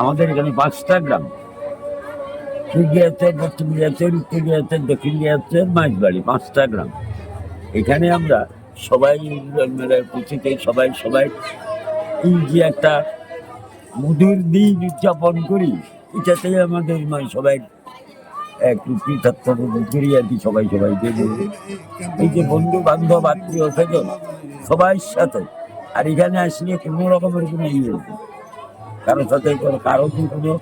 আমাদের এখানে পাঁচটা গ্রাম। পূর্বে আছে পশ্চিমে আছে উত্তরে আছে দক্ষিণে আছে মাঝবাড়ি, পাঁচটা গ্রাম। এখানে আমরা সবাই পুঁথিতে সবাই সবাই এই যে একটা মধুর দিন উদযাপন করি, এটাতেই আমাদের মানে সবাই একটু পৃথক করি আর কি সবাই সবাই এই যে বন্ধু বান্ধব আত্মীয় স্বজন সবাই সাথে। আর এখানে আসলে কোনো রকমের কোনো ইয়ে কারোর সাথে কোনো কারও কোনো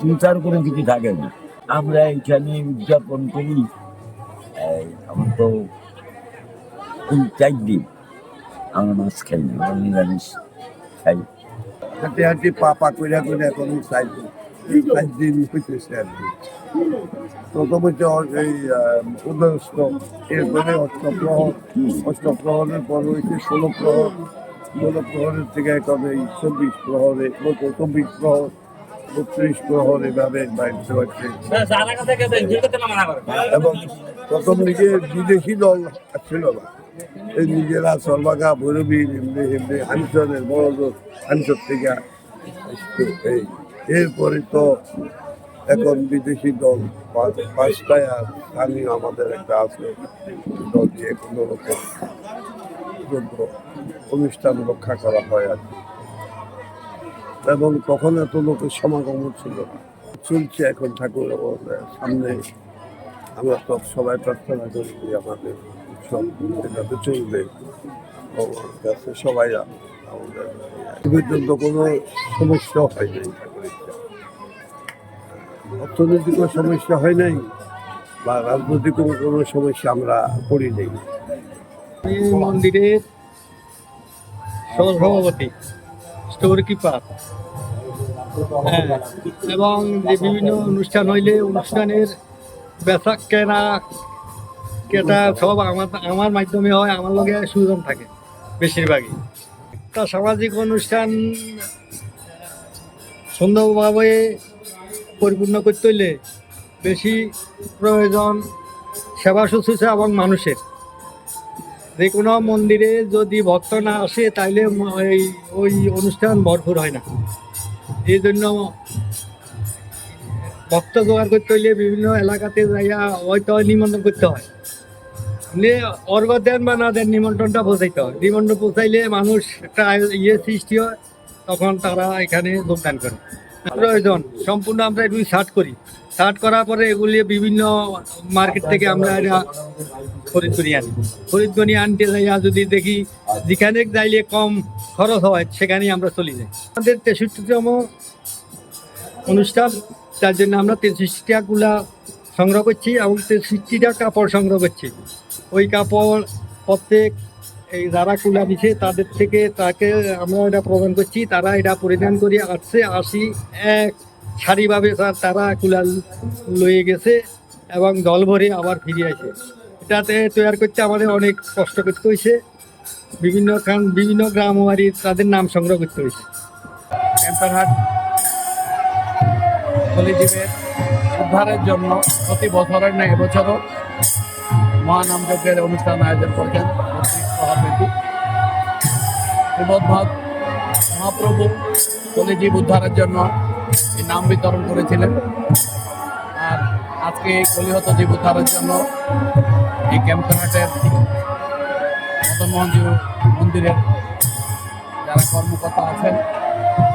চিন্তার কোনো কিছু থাকে না। আমরা এখানে উদযাপন করি আমার তো তিন, চার দিন। আমরা মাছ খাই না আমরা নিরামিষ খাই। হাঁটে হাঁটে পা পা কইরা কইরা এখন এই সাইড দিন হইতেছে আর কি। প্রথমে তো এই উদয়স্ত এরপরে অষ্টপ্রহর। অষ্টপ্রহরের পর হয়েছে ষোলো প্রহর ষোলো প্রহরের থেকে এই চব্বিশ প্রহরে চব্বিশ প্রহর বত্রিশ প্রহর এভাবে বাড়তে পারছে এবং প্রথম দিকে বিদেশি দল ছিল না এই নিজেরা সর্বাগা ভৈরবী এমনি এমনি হানিসনের বড় হানিসর থেকে এরপরে তো এখন বিদেশি দল পাঁচ- পাঁচটায় আর স্থানীয় আমাদের একটা আছে দল দিয়ে কোনো রকম যোগ্য অনুষ্ঠান রক্ষা করা হয় আর কি। এবং তখন এত লোকের সমাগম ছিল চলছে এখন ঠাকুর সামনে আমরা সব সবাই প্রার্থনা করি আমাদের যাতে চলবে সবাই আমাদের পর্যন্ত কোনো সমস্যা হয় নাই। অর্থনৈতিক সমস্যা হয় নাই বা রাজনৈতিক কোনো সমস্যা আমরা পড়ি নেই এই মন্দিরের সহসভাপতি স্টোর কিপার। হ্যাঁ এবং যে বিভিন্ন অনুষ্ঠান হইলে অনুষ্ঠানের বেচা কেনা, কেটা সব আমার আমার মাধ্যমে হয়, আমার লগে সুযোগ থাকে বেশিরভাগই। তা সামাজিক অনুষ্ঠান সুন্দরভাবে পরিপূর্ণ করতে হইলে বেশি প্রয়োজন সেবা শুশ্রূষা এবং মানুষের। যে কোনো মন্দিরে যদি ভক্ত না আসে, তাইলে ওই ওই অনুষ্ঠান ভরপুর হয় না। এই জন্য ভক্ত জোগাড় করতে হইলে বিভিন্ন এলাকাতে যাইয়া হয়তো নিমন্ত্রণ করতে হয়। অর্ঘ দেন বা না দেন নিমন্ত্রণটা পৌঁছাইতে হয়। নিমন্ত্রণ পৌঁছাইলে মানুষ একটা ইয়ে সৃষ্টি হয়, তখন তারা এখানে যোগদান করে। প্রয়োজন, সম্পূর্ণ আমরা একটু সার্ট করি। সার্ট করার পরে এগুলি বিভিন্ন মার্কেট থেকে আমরা এটা খরিদ করি আনি। খরিদ করি আনতে যাইয়া যদি দেখি যেখানে যাইলে কম খরচ হয়, সেখানেই আমরা চলে যাই। আমাদের তেষট্টিতম অনুষ্ঠান, তার জন্য আমরা তেষট্টিটা গুলা সংগ্রহ করছি এবং তেষট্টিটা কাপড় সংগ্রহ করছি। ওই কাপড় প্রত্যেক এই যারা কুলা দিছে, তাদের থেকে তাকে আমরা এটা প্রদান করছি। তারা এটা পরিধান করে আসছে আসি এক সারিভাবে তার- তারা কুলা লয়ে গেছে এবং দল ভরে আবার ফিরে আসে। এটাতে তৈরি করতে আমাদের অনেক কষ্ট করতে হয়েছে। বিভিন্ন বিভিন্ন গ্রাম বাড়ি তাদের নাম সংগ্রহ করতে হয়েছে। উদ্ধারের জন্য প্রতি বছরের ন্যায় এবছরও মহানাম যজ্ঞের অনুষ্ঠান আয়োজন করেছেন সভাপতি। শ্রীমদ্ভাগ মহাপ্রভু কলিজীব উদ্ধারের জন্য নাম বিতরণ করেছিলেন। আর আজকে এই কলিহত জীব উদ্ধারের জন্য এই ক্যাম্পারহাটের মদন মোহনজি মন্দিরের যারা কর্মকর্তা আছেন,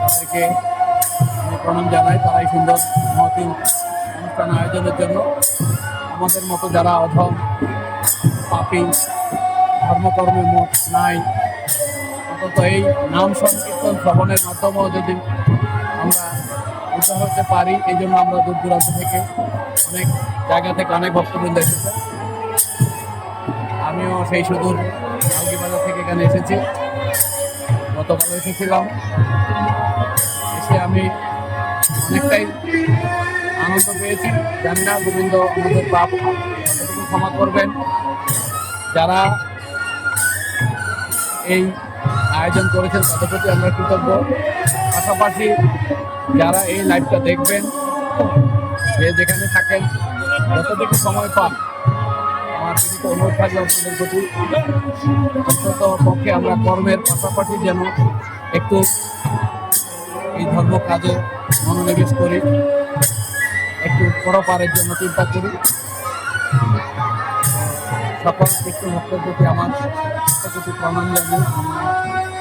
তাদেরকে আমি প্রণাম জানাই। তারাই সুন্দর মহতি অনুষ্ঠান আয়োজনের জন্য। আমাদের মতো যারা অধম, পাপি, ধর্মকর্মে মত নাই, অন্তত এই নাম সংকীর্তন শ্রবণের মাধ্যমেও যদি আমরা উদ্ধার হতে পারি এই জন্য আমরা দূর দূরান্ত থেকে অনেক জায়গা থেকে অনেক ভক্তবৃন্দ এসেছে। আমিও সেই সুদূর বাজার থেকে এখানে এসেছি। গতকাল এসেছিলাম। এসে আমি অনেকটাই আনন্দ পেয়েছি। জানি না, গোবিন্দ, আমাদের পাপ ক্ষমা করবেন। যারা এই আয়োজন করেছেন, তাদের প্রতি আমরা কৃতজ্ঞ। পাশাপাশি যারা এই লাইভটা দেখবেন, যে যেখানে থাকেন যতটুকু সময় পান। আমার বিনীত অনুরোধ থাকবে আপনাদের প্রতি। অন্তত পক্ষে আমরা কর্মের পাশাপাশি যেন একটু এই ধর্ম কাজে মনোনিবেশ করি, একটু পরপারের জন্য চিন্তা করি। সকল কৃষ্ণ ভক্তের প্রতি আমার প্রতি প্রণাম জানিয়ে আমি